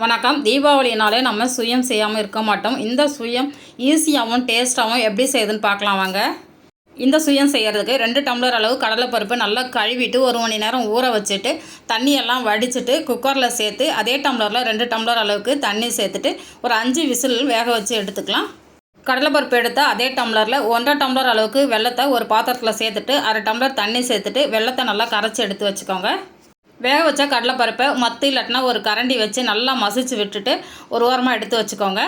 வணக்கம். தீபாவளினாலே நம்ம சுயம் செய்யாமல் இருக்க மாட்டோம். இந்த சுயம் ஈஸியாகவும் டேஸ்ட்டாகவும் எப்படி செய்யுதுன்னு பார்க்கலாம் வாங்க. இந்த சுயம் செய்கிறதுக்கு ரெண்டு டம்ளர் அளவு கடலைப்பருப்பு நல்லா கழுவிட்டு ஒரு மணி நேரம் ஊற வச்சுட்டு தண்ணியெல்லாம் வடிச்சிட்டு குக்கரில் சேர்த்து அதே டம்ளரில் ரெண்டு டம்ளர் அளவுக்கு தண்ணி சேர்த்துட்டு ஒரு அஞ்சு விசில் வேக வச்சு எடுத்துக்கலாம். கடலைப்பருப்பு எடுத்து அதே டம்ளரில் ஒன்றரை டம்ளர் அளவுக்கு வெள்ளத்தை ஒரு பாத்திரத்தில் சேர்த்துட்டு அரை டம்ளர் தண்ணி சேர்த்துட்டு வெள்ளத்தை நல்லா கரைச்சி எடுத்து வச்சுக்கோங்க. வேக வச்ச கடலைப்பருப்பை மத்து இல்லாட்டினா ஒரு கரண்டி வச்சு நல்லா மசிச்சு விட்டுட்டு ஒரு ஓரமாக எடுத்து வச்சுக்கோங்க.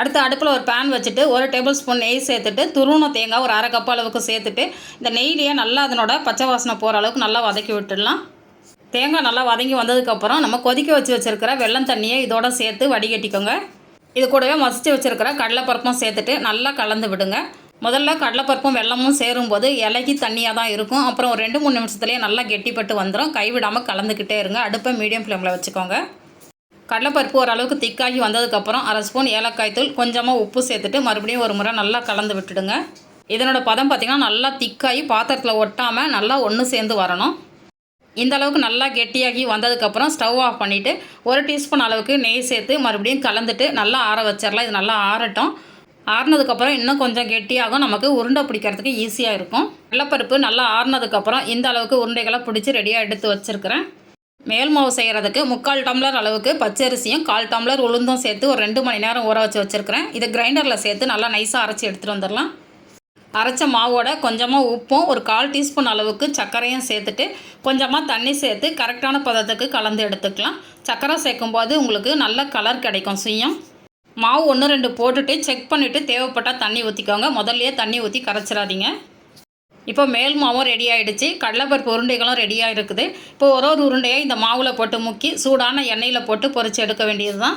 அடுத்து அடுப்பில் ஒரு பேன் வச்சுட்டு ஒரு டேபிள் ஸ்பூன் நெய் சேர்த்துட்டு துருவன தேங்காய் ஒரு அரை கப் அளவுக்கு சேர்த்துட்டு இந்த நெய்லேயே நல்லா அதனோட பச்சை வாசனை போகிற அளவுக்கு நல்லா வதக்கி விட்டுடலாம். தேங்காய் நல்லா வதங்கி வந்ததுக்கப்புறம் நம்ம கொதிக்க வச்சு வச்சுருக்கிற வெள்ளம் தண்ணியை இதோட சேர்த்து வடிகட்டிக்கோங்க. இது கூடவே மசிச்சு வச்சுருக்கிற கடலைப்பருப்பும் சேர்த்துட்டு நல்லா கலந்து விடுங்க. முதல்ல கடலைப்பருப்பும் வெள்ளமும் சேரும்போது இலகி தண்ணியாக தான் இருக்கும். அப்புறம் ஒரு ரெண்டு மூணு நிமிஷத்துலேயே நல்லா கெட்டிப்பட்டு வந்துடும் கைவிடாமல் கலந்துக்கிட்டே இருங்க. அடுப்பை மீடியம் ஃப்ளேமில் வச்சுக்கோங்க. கடலைப்பருப்பு ஓரளவுக்கு திக்காகி வந்ததுக்கப்புறம் அரை ஸ்பூன் ஏலக்காய் தூள் கொஞ்சமாக உப்பு சேர்த்துட்டு மறுபடியும் ஒரு முறை நல்லா கலந்து விட்டுடுங்க. இதனோட பதம் பார்த்திங்கன்னா நல்லா திக்காகி பாத்திரத்தில் ஒட்டாமல் நல்லா ஒன்று சேர்ந்து வரணும். இந்த அளவுக்கு நல்லா கெட்டியாகி வந்ததுக்கப்புறம் ஸ்டவ் ஆஃப் பண்ணிவிட்டு ஒரு டீஸ்பூன் அளவுக்கு நெய் சேர்த்து மறுபடியும் கலந்துட்டு நல்லா ஆற வச்சிடலாம் இது நல்லா ஆறட்டும். ஆறுனதுக்கப்புறம் இன்னும் கொஞ்சம் கெட்டியாகும். நமக்கு உருண்டை பிடிக்கிறதுக்கு ஈஸியாக இருக்கும். வெள்ளப்பருப்பு நல்லா ஆறுனதுக்கப்புறம் இந்த அளவுக்கு உருண்டைகளை பிடிச்சி ரெடியாக எடுத்து வச்சுருக்கிறேன். மேல் மாவு செய்கிறதுக்கு முக்கால் டம்ளர் அளவுக்கு பச்சரிசியும் கால் டம்ளர் உளுந்தும் சேர்த்து ஒரு ரெண்டு மணி நேரம் ஊற வச்சு வச்சுருக்கிறேன். இதை கிரைண்டரில் சேர்த்து நல்லா நைஸாக அரைச்சி எடுத்துகிட்டு வந்துடலாம். அரைச்ச மாவோட கொஞ்சமாக உப்பும் ஒரு கால் டீஸ்பூன் அளவுக்கு சர்க்கரையும் சேர்த்துட்டு கொஞ்சமாக தண்ணி சேர்த்து கரெக்டான பதத்துக்கு கலந்து எடுத்துக்கலாம். சர்க்கரை சேர்க்கும்போது உங்களுக்கு நல்ல கலர் கிடைக்கும் சுயம். மாவு ஒன்று ரெண்டு போட்டுட்டு செக் பண்ணிவிட்டு தேவைப்பட்டால் தண்ணி ஊற்றிக்கோங்க முதல்லையே தண்ணி ஊற்றி கரைச்சிடாதீங்க. இப்போ மேல் மாவும் ரெடி ஆகிடுச்சு கடலைப்பருப்பு உருண்டைகளும் ரெடியாக இருக்குது. இப்போ ஒரு ஒரு உருண்டையை இந்த மாவில் போட்டு முக்கி சூடான எண்ணெயில் போட்டு பொரித்து எடுக்க வேண்டியது தான்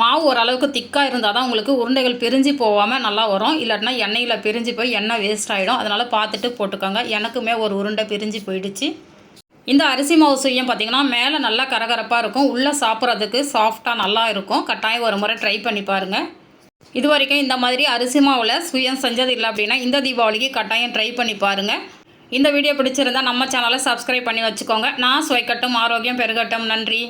மாவு ஓரளவுக்கு திக்காக இருந்தால் தான் உங்களுக்கு உருண்டைகள் பிரிஞ்சு போகாமல் நல்லா வரும். இல்லாட்டினா எண்ணெயில் பிரிஞ்சு போய் எண்ணெய் வேஸ்ட் ஆகிடும் அதனால் பார்த்துட்டு போட்டுக்கோங்க. எனக்குமே ஒரு உருண்டை பிரிஞ்சு போயிடுச்சு. இந்த அரிசி மாவு சுயம் பார்த்திங்கன்னா மேலே நல்லா கரகரப்பாக இருக்கும். உள்ளே சாப்பிட்றதுக்கு சாஃப்டாக நல்லா இருக்கும். கட்டாயம் ஒரு முறை ட்ரை பண்ணி பாருங்கள் இது வரைக்கும் இந்த மாதிரி அரிசி மாவில் சுயம் செஞ்சது இல்லை அப்படின்னா இந்த தீபாவளிக்கு கட்டாயம் ட்ரை பண்ணி பாருங்கள் இந்த வீடியோ பிடிச்சிருந்தா நம்ம சேனலை சப்ஸ்கிரைப் பண்ணி வச்சுக்கோங்க. நான் சுவைக்கட்டும் ஆரோக்கியம் பெருகட்டும். நன்றி.